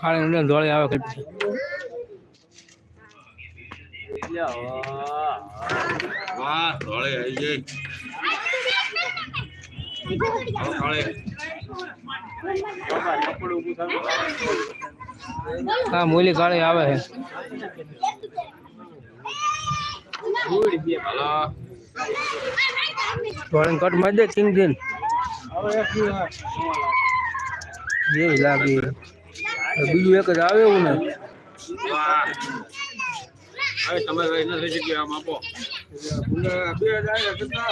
કાળે ઊંડે ધોળી આવે કઈ વાહ ધોળી આવી ગઈ. હા મૂલી કાળી આવે છે. ધોળી કટ મારી દે કિંગ દિન જેવી લાગી. બીજું એક જ આવે એવું ને? હવે તમે કઈ નથી શીખ્યા આમ આપો. બે હજાર કેટલા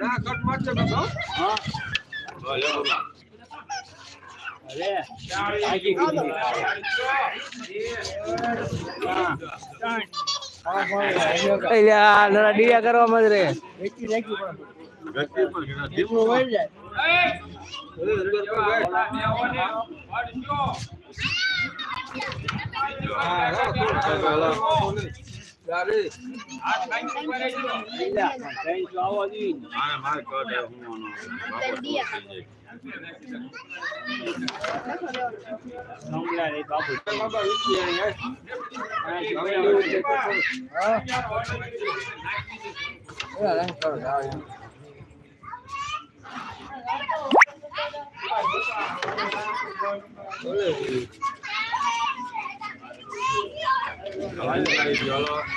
ના કટ મારજો કાકો હા. લે બાબા. એટલે ડીયા કરવામાં જ રે વ્યક્તિ પણ ઘણા ધીમું હોય. હા, હા, કાકો, હાલો. મારે મારે કટ હે, હું આનો બાપો થઈ જાય. બાબા વીસી અહીં, હાલો, આવી ગયો, હાલો. વાહ.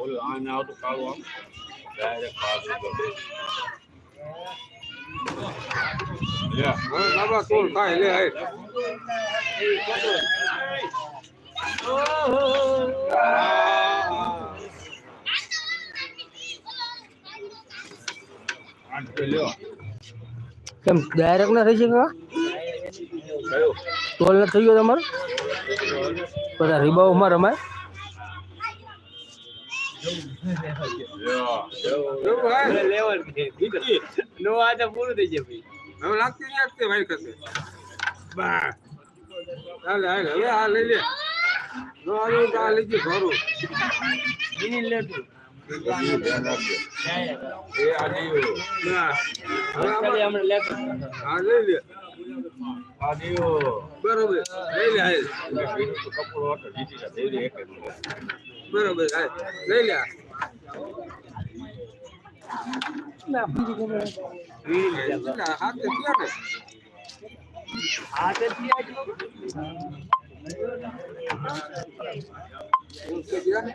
ઓલું આને આવતું કાળું આમ. Direct પાછું ગમે. લે. કેમ ડાયરેક્ટ ના થઈ શકે? ટોલ ના થઈ ગયો તમારે બધા રીબાઓમાં રમાય કેવું હાય? બીજી. હવે લાગતી લાગતી ભાઈ. બા. હાલે, હાલે, લઈ લે. નો હાલે તો આ લઈ ગયું ઘરું. એ આ દીવું. ના. હા, લઈ લે. બરોબર લઈ લે. લઈ લે ને. ઊંચે થયા ને.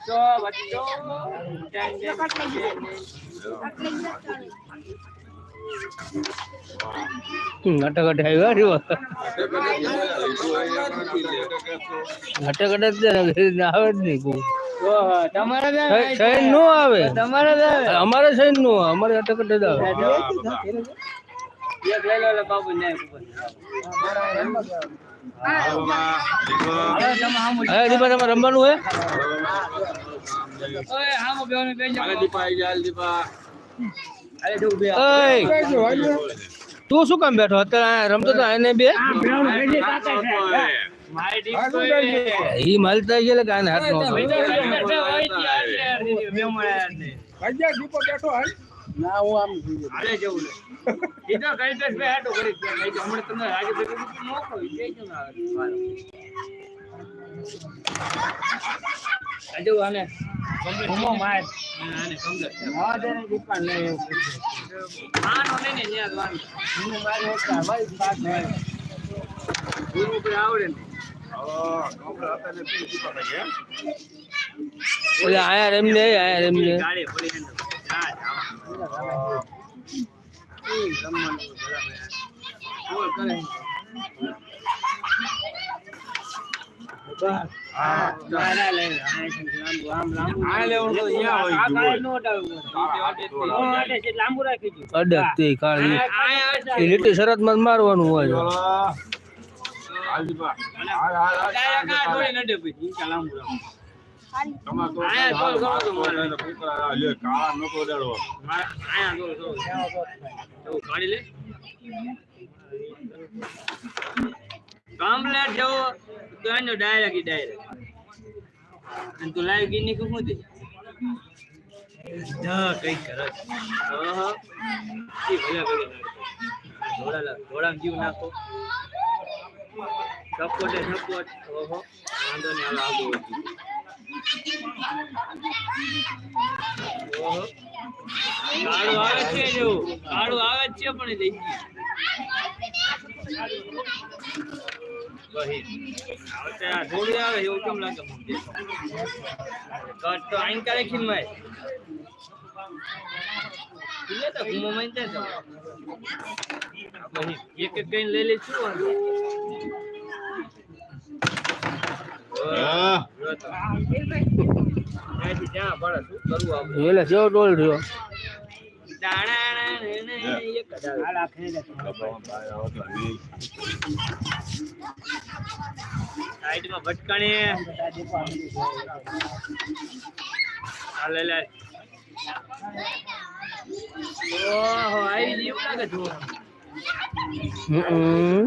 હા, પા, હાલે જ નહીં. આગળ ગબામાં ગબામાં પાછા લે અમારે હોય. હજુ અમારે હારે જ પડે યા. શું એકાદું બેઠો? ગબામાં હોય. ઘટે ઘટે આવ્યો રહ્યો ઘટે ઘટે જ છે, આવે જ નહીં કોઈ સહી- સહી નો આવે અમારે સહી નો આવે અમારે ઘટે ઘટે જ આવે હવે દીપા તમારે રમવાનું હોય હાલે દીપા આઈ જા, હાલે દીપા. ઓય તું શું કામ બેઠો અત્યારે આ રમતો તો હું મારી ઈ ભાઈ પાક ને આને પર આવડે ને દીપો બેઠો હાલ ના હું આમ ઓલે આયા રેમને આયા રેમને અડક તે કાળી એ લીટી શરતમાં જ મારવાનું હોય. છે. હાલ દીપા હાલ હાલ હાલ કાળા નતો દેડો કમ્પ્લેટ જવો તો એનો ડાયરેક્ટ અને તું લાઈવ ગીની કે શું દે ના કઈ કરે ઓહો ઈ ભલે થોડા લા જીવ. નાખો સપોર્ટ એ સપોર્ટ ઓહો વાંધો નહીં આગળ કાળું આવે છે જો. કાળું આવે છે પણ લઈ આવે એવું કેમ લાગે? કટ તો આઈન. એક કઈ લઈ લે એટલે જેવો ડોલ રહ્યો. સાઈડમાં ભટકાણે આ લે ઓહો આવી ગયું લાગે જો હમ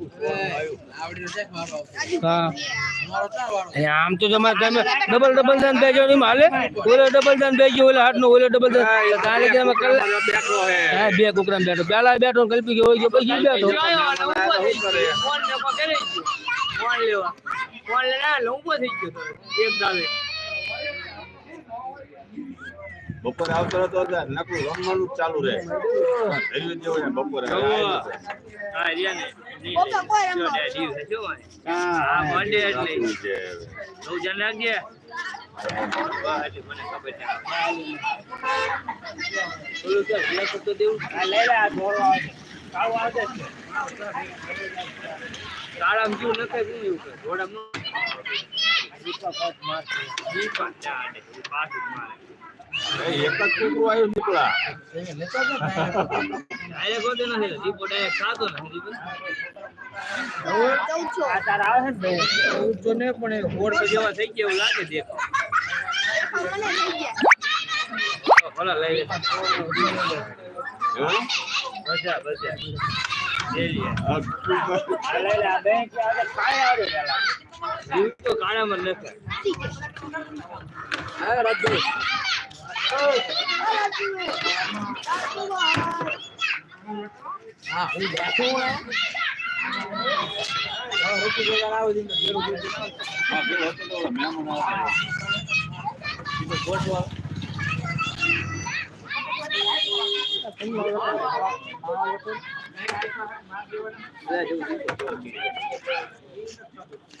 આમ તો તમારે તમે ડબલ ડબલ દાન બેજો નહીં હાલે? ઓલે ડબલ દાન બેજો ઓલે હાથ નો ઓલે ડબલ દાન કાલે કે અમે કલ હા. બે કુકરામ બેઠો. પેલા બેઠો કલ્પી ગયો હોય ગયો પછી બેઠો. ફોન લેવા. ફોન લેવા થઈ ગયો. એક દાવે બપોરે આવતો હતો એટલે રમવાનું ચાલુ રહે. બપોરે. તાળામાં જેવું ન શું એવું? ઘોડામાં એક જ છોકરો આવ્યો નીકળા ડાયરેક્ટ હોતો નથી, દીપો ડાયરેક્ટ આ તું કાળામાં જ નખાય. રાજુ હા હું રાખું હે જા એ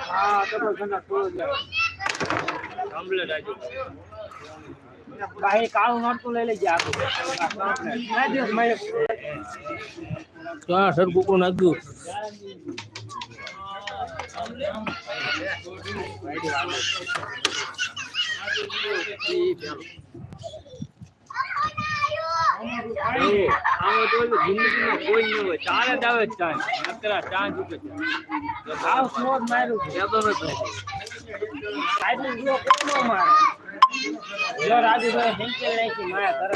હા ડબલ ઘણા થોડો કાળું નોટતું લઈ લેજે આખું ના દિવસ મળે. ત્યાં નાખ્યું. કોઈ ન હોય ચાલે જ આવે જ ચાલે નકરા ચાંદ ઉપર આવ સ્મોક માર્યું સાઈડ નો કોઈ ન મારે જો રાજુભાઈ હેન્કેલ નાખી માયા કરે